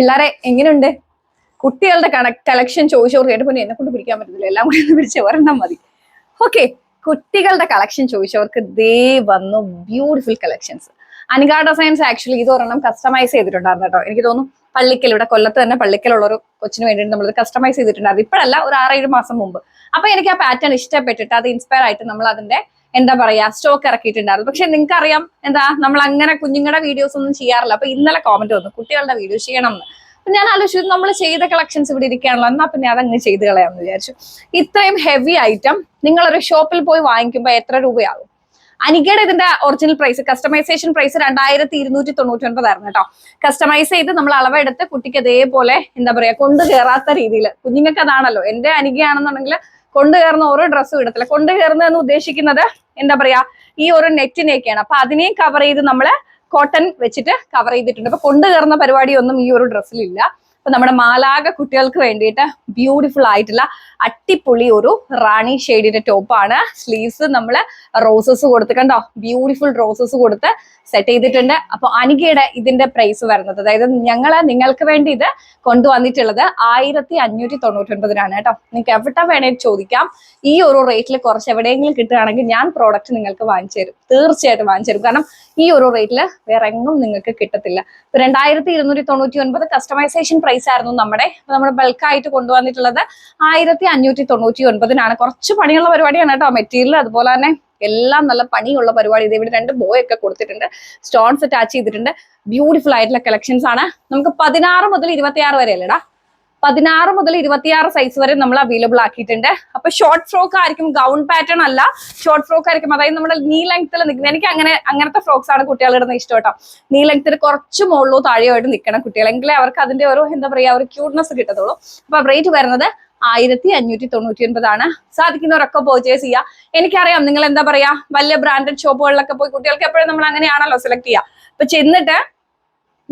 പിള്ളേരെ എങ്ങനെയുണ്ട് കുട്ടികളുടെ കളക്ഷൻ ചോദിച്ചവർ കേട്ടപ്പോൾ എന്നെ കൊണ്ട് പിടിക്കാൻ പറ്റത്തില്ല. എല്ലാം കൂടി പിടിച്ച് ഒരെണ്ണം മതി. ഓക്കെ കുട്ടികളുടെ കളക്ഷൻ ചോദിച്ചവർക്ക് ദേ വന്നു ബ്യൂട്ടിഫുൾ കളക്ഷൻസ് അനുഗാഡ സയൻസ് ആക്ച്വലി ഇത് ഒരെണ്ണം കസ്റ്റമൈസ് ചെയ്തിട്ടുണ്ടായിരുന്നു കേട്ടോ. എനിക്ക് തോന്നുന്നു പള്ളിക്കൽ ഇവിടെ കൊല്ലത്ത് തന്നെ പള്ളിക്കലുള്ള ഒരു കൊച്ചിന് വേണ്ടിയിട്ട് നമ്മൾ കസ്റ്റമൈസ് ചെയ്തിട്ടുണ്ടായിരുന്നു. ഇപ്പോഴല്ല ഒരു ആറേഴ് മാസം മുമ്പ്. അപ്പൊ എനിക്ക് ആ പാറ്റേൺ ഇഷ്ടപ്പെട്ടിട്ട് അത് ഇൻസ്പയർ ആയിട്ട് നമ്മൾ അതിന്റെ എന്താ പറയാ സ്റ്റോക്ക് ഇറക്കിയിട്ടുണ്ടായിരുന്നു. പക്ഷെ നിങ്ങൾക്ക് അറിയാം എന്താ നമ്മൾ അങ്ങനെ കുഞ്ഞുങ്ങളുടെ വീഡിയോസ് ഒന്നും ചെയ്യാറില്ല. അപ്പൊ ഇന്നലെ കോമന്റ് വന്നു കുട്ടികളുടെ വീഡിയോ ചെയ്യണം എന്ന് അപ്പൊ ഞാൻ ആലോചിച്ചു നമ്മൾ ചെയ്ത കളക്ഷൻസ് ഇവിടെ ഇരിക്കുകയാണല്ലോ എന്നാ പിന്നെ അതങ്ങ് ചെയ്ത് കളയാമെന്ന് വിചാരിച്ചു. ഇത്രയും ഹെവി ഐറ്റം നിങ്ങൾ ഒരു ഷോപ്പിൽ പോയി വാങ്ങിക്കുമ്പോൾ എത്ര രൂപയാകും? അനികയുടെ ഇതിന്റെ ഒറിജിനൽ പ്രൈസ് കസ്റ്റമൈസേഷൻ പ്രൈസ് രണ്ടായിരത്തി ഇരുന്നൂറ്റി തൊണ്ണൂറ്റി ഒൻപതായിരുന്നു കേട്ടോ. കസ്റ്റമൈസ് ചെയ്ത് നമ്മൾ അളവെടുത്ത് കുട്ടിക്ക് അതേപോലെ എന്താ പറയാ കൊണ്ടു കയറാത്ത രീതിയിൽ കുഞ്ഞുങ്ങൾക്ക് അതാണല്ലോ എന്റെ അനികയാണെന്നുണ്ടെങ്കിൽ കൊണ്ടു കയറുന്ന ഓരോ ഡ്രസ്സും ഇടത്തില്ല. കൊണ്ടു കയറുന്നതെന്ന് ഉദ്ദേശിക്കുന്നത് എന്താ പറയാ? ഈ ഒരു നെറ്റിനെയൊക്കെയാണ്. അപ്പൊ അതിനെയും കവർ ചെയ്ത് നമ്മൾ കോട്ടൺ വെച്ചിട്ട് കവർ ചെയ്തിട്ടുണ്ട്. അപ്പൊ കൊണ്ടു കയറുന്ന പരിപാടിയൊന്നും ഈ ഒരു ഡ്രസ്സിലില്ല അപ്പൊ നമ്മുടെ മാലാക കുട്ടികൾക്ക് വേണ്ടിയിട്ട് ബ്യൂട്ടിഫുൾ ആയിട്ടുള്ള അട്ടിപ്പൊളി ഒരു റാണി ഷെയ്ഡിന്റെ ടോപ്പാണ് സ്ലീവ്സ് നമ്മൾ റോസസ് കൊടുത്ത് കണ്ടോ? ബ്യൂട്ടിഫുൾ റോസസ് കൊടുത്ത് സെറ്റ് ചെയ്തിട്ടുണ്ട്. അപ്പൊ അനികയുടെ ഇതിന്റെ പ്രൈസ് വരുന്നത്. അതായത് ഞങ്ങൾ നിങ്ങൾക്ക് വേണ്ടി ഇത് കൊണ്ടുവന്നിട്ടുള്ളത് ആയിരത്തി അഞ്ഞൂറ്റി തൊണ്ണൂറ്റി ഒൻപതിനാണ് കേട്ടോ. നിങ്ങൾക്ക് എവിടെ വേണേൽ ചോദിക്കാം. ഈ ഒരു റേറ്റിൽ കുറച്ച് എവിടെയെങ്കിലും കിട്ടുകയാണെങ്കിൽ ഞാൻ പ്രോഡക്റ്റ് നിങ്ങൾക്ക് വാങ്ങിച്ചു തരും. തീർച്ചയായിട്ടും വാങ്ങിച്ചു തരും. കാരണം ഈ ഒരു റേറ്റിൽ വേറെ എങ്ങും നിങ്ങൾക്ക് കിട്ടത്തില്ല. രണ്ടായിരത്തി ഇരുന്നൂറ്റി തൊണ്ണൂറ്റി ഒൻപത് കസ്റ്റമൈസേഷൻ പ്രൈസ് ആയിരുന്നു നമ്മുടെ. അപ്പൊ നമ്മൾ ബൾക്കായിട്ട് കൊണ്ടുവന്നിട്ടുള്ളത് ആയിരത്തി അഞ്ഞൂറ്റി തൊണ്ണൂറ്റി ഒൻപതിനാണ് കുറച്ച് പണിയുള്ള പരിപാടിയാണ് കേട്ടോ മെറ്റീരിയൽ. അതുപോലെ തന്നെ എല്ലാം നല്ല പണിയുള്ള പരിപാടി. ഇത് ഇവിടെ രണ്ട് ബോയ് ഒക്കെ കൊടുത്തിട്ടുണ്ട്. സ്റ്റോൺസ് അറ്റാച്ച് ചെയ്തിട്ടുണ്ട്. ബ്യൂട്ടിഫുൾ ആയിട്ടുള്ള കളക്ഷൻസ് ആണ്. നമുക്ക് പതിനാറ് മുതൽ ഇരുപത്തിയാറ് വരെ അല്ലേടാ പതിനാറ് മുതൽ ഇരുപത്തിയാറ് സൈസ് വരെ നമ്മൾ അവൈലബിൾ ആക്കിയിട്ടുണ്ട്. അപ്പൊ ഷോർട്ട് ഫ്രോക്ക് ആയിരിക്കും ഗൗൺ പാറ്റേൺ അല്ല. ഷോർട്ട് ഫ്രോക്ക് ആയിരിക്കും. അതായത് നമ്മൾ നീ ലെങ്ത്തിൽ നിൽക്കുന്നത് എനിക്ക് അങ്ങനെ അങ്ങനത്തെ ഫ്രോക്സ് ആണ് കുട്ടികളുടെ ഇടുന്ന ഇഷ്ടം കേട്ടോ. നീ ലെങ്ത്തിൽ കുറച്ച് മുകളിലോ താഴെയോ ആയിട്ട് നിൽക്കണം കുട്ടികൾ എങ്കിലേ അവർക്ക് അതിന്റെ ഒരു എന്താ പറയാ ഒരു ക്യൂട്ട്നെസ് കിട്ടത്തുള്ളൂ. അപ്പൊ റേറ്റ് വരുന്നത് ആയിരത്തി അഞ്ഞൂറ്റി തൊണ്ണൂറ്റി ഒൻപതാണ് സാധിക്കുന്നവരൊക്കെ പർച്ചേസ് ചെയ്യുക എനിക്കറിയാം നിങ്ങൾ എന്താ പറയാ വലിയ ബ്രാൻഡഡ് ഷോപ്പുകളിലൊക്കെ പോയി കുട്ടികൾക്ക് എപ്പോഴും നമ്മൾ അങ്ങനെയാണല്ലോ സെലക്ട് ചെയ്യുക അപ്പൊ ചെന്നിട്ട്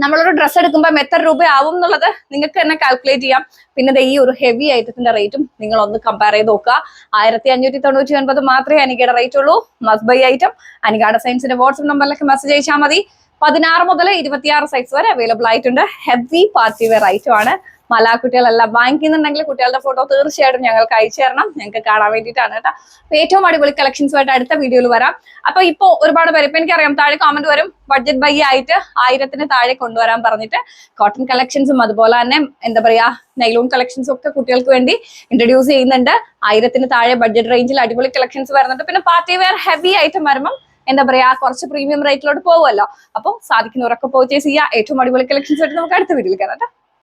നമ്മളൊരു ഡ്രസ്സ് എടുക്കുമ്പോൾ എത്ര രൂപയാവും എന്നുള്ളത് നിങ്ങൾക്ക് തന്നെ കാൽക്കുലേറ്റ് ചെയ്യാം. പിന്നെ ഈ ഒരു ഹെവി ഐറ്റത്തിന്റെ റേറ്റും നിങ്ങൾ ഒന്ന് കമ്പയർ ചെയ്ത് നോക്കുക. ആയിരത്തി അഞ്ഞൂറ്റി തൊണ്ണൂറ്റി ഒൻപത് മാത്രമേ അനികയുടെ റേറ്റ് ഉള്ളൂ. മസ്റ്റ് ബൈ ഐറ്റം അനികാട സയൻസിന്റെ വാട്സ്ആപ്പ് നമ്പറിലേക്ക് മെസ്സേജ് അയച്ചാൽ മതി. പതിനാറ് മുതൽ ഇരുപത്തിയാറ് സൈസ് വരെ അവൈലബിൾ ആയിട്ടുണ്ട്. ഹെവി പാർട്ടി വെയർ ഐറ്റം ആണ്. മലാക്കുട്ടികളെല്ലാം വാങ്ങിക്കുന്നുണ്ടെങ്കിൽ കുട്ടികളുടെ ഫോട്ടോ തീർച്ചയായിട്ടും ഞങ്ങൾക്ക് അയച്ചു തരണം. ഞങ്ങൾക്ക് കാണാൻ വേണ്ടിയിട്ടാണ് കേട്ടോ. അപ്പൊ ഏറ്റവും അടിപൊളി കളക്ഷൻസുമായിട്ട് അടുത്ത വീഡിയോയിൽ വരാം. അപ്പൊ ഇപ്പൊ ഒരുപാട് പേര് ഇപ്പൊ എനിക്കറിയാം താഴെ കോമന്റ് വരും. ബഡ്ജറ്റ് ബൈ ആയിട്ട് ആയിരത്തിന് താഴെ കൊണ്ടുവരാൻ പറഞ്ഞിട്ട് കോട്ടൺ കളക്ഷൻസും അതുപോലെ തന്നെ എന്താ പറയാ നൈലോൺ കളക്ഷൻസും ഒക്കെ കുട്ടികൾക്ക് വേണ്ടി ഇൻട്രൊഡ്യൂസ് ചെയ്യുന്നുണ്ട്. ആയിരത്തിന് താഴെ ബഡ്ജറ്റ് റേഞ്ചിൽ അടിപൊളി കളക്ഷൻസ് വരുന്നുണ്ട്. പിന്നെ പാർട്ടി വെയർ ഹെവി ഐറ്റം വരുമ്പം എന്താ പറയാ കുറച്ച് പ്രീമിയം റേറ്റിലോട്ട് പോകുമല്ലോ അപ്പോൾ സാധിക്കുന്നവരൊക്കെ പർച്ചേസ് ചെയ്യുക. ഏറ്റവും അടിപൊളി കളക്ഷൻസ് ആയിട്ട് നമുക്ക് അടുത്ത വീട്ടിൽ ട്ടോ.